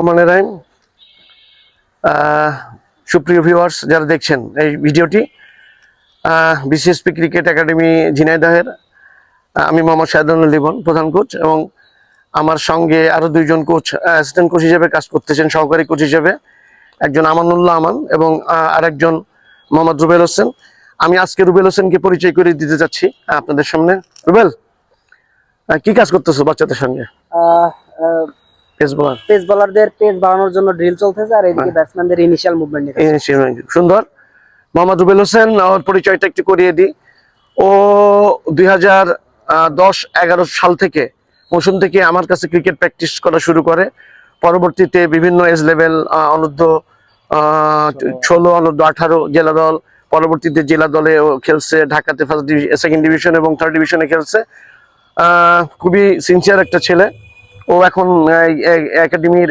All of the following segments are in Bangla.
রহমান রাহিম সুপ্রিয় ভিউয়ার্স যারা দেখছেন এই ভিডিওটি বিসিএসপি ক্রিকেট একাডেমি ঝিনাইদহের আমি মোহাম্মদ শাহাদুল লিবন, প্রধান কোচ এবং আমার সঙ্গে আরও দুইজন কোচ অ্যাসিস্ট্যান্ট কোচ হিসেবে কাজ করতেছেন, সহকারী কোচ হিসেবে। একজন আমানুল্লাহ আমান এবং আরেকজন মোহাম্মদ রুবেল হোসেন। আমি আজকে রুবেল হোসেনকে পরিচয় করে দিতে যাচ্ছি, আপনাদের সামনে। রুবেল কি কাজ করতেছো বাচ্চাদের সঙ্গে? পেস বলার পেস বলারদের পেস বাড়ানোর জন্য ড্রিল চলতেছে আর এদিকে ব্যাটসম্যানদের ইনিশিয়াল মুভমেন্ট সুন্দর। মোহাম্মদ রুবেল হোসেন ওর পরিচয়টা একটু করিয়ে দিই। ও দুই হাজার দশ এগারো সাল থেকে মৌসুম থেকে আমার কাছে ক্রিকেট প্র্যাকটিস করা শুরু করে। পরবর্তীতে বিভিন্ন এজ লেভেল অনূর্ধ্ব ষোলো অনূর্ধ্ব আঠারো জেলা দল পরবর্তীতে জেলা দলে খেলছে ঢাকাতে ফার্স্ট সেকেন্ড ডিভিশন এবং থার্ড ডিভিশনে খেলছে। আহ, খুবই সিনসিয়ার একটা ছেলে। ও এখন একাডেমির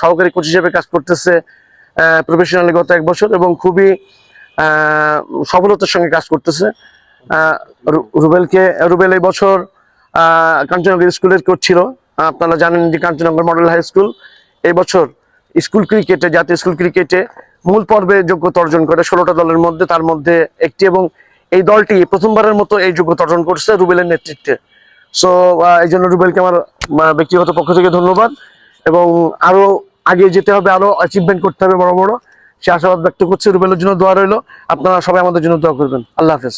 সহকারী কোচ হিসেবে কাজ করতেছে প্রফেশনালি গত এক বছর এবং খুবই সফলতার সঙ্গে কাজ করতেছে। রুবেলকে, রুবেল এই বছর কাঞ্চনগর স্কুলের কোচ ছিল। আপনারা জানেন যে কাঞ্চনগর মডেল হাই স্কুল এই বছর স্কুল ক্রিকেটে, জাতীয় স্কুল ক্রিকেটে মূল পর্বে যোগ্যতা অর্জন করে ষোলোটা দলের মধ্যে, তার মধ্যে একটি এবং এই দলটি প্রথমবারের মতো এই যোগ্যতা অর্জন করছে রুবেলের নেতৃত্বে। সো এই জন্য রুবেলকে আমার ব্যক্তিগত পক্ষ থেকে ধন্যবাদ। এবং আরও আগে যেতে হবে, আরও অ্যাচিভমেন্ট করতে হবে বড় বড়। সে আশাবাদ ব্যক্ত করছে, রুবেলের জন্য দোয়া রইল। আপনারা সবাই আমাদের জন্য দোয়া করবেন। আল্লাহ হাফেজ।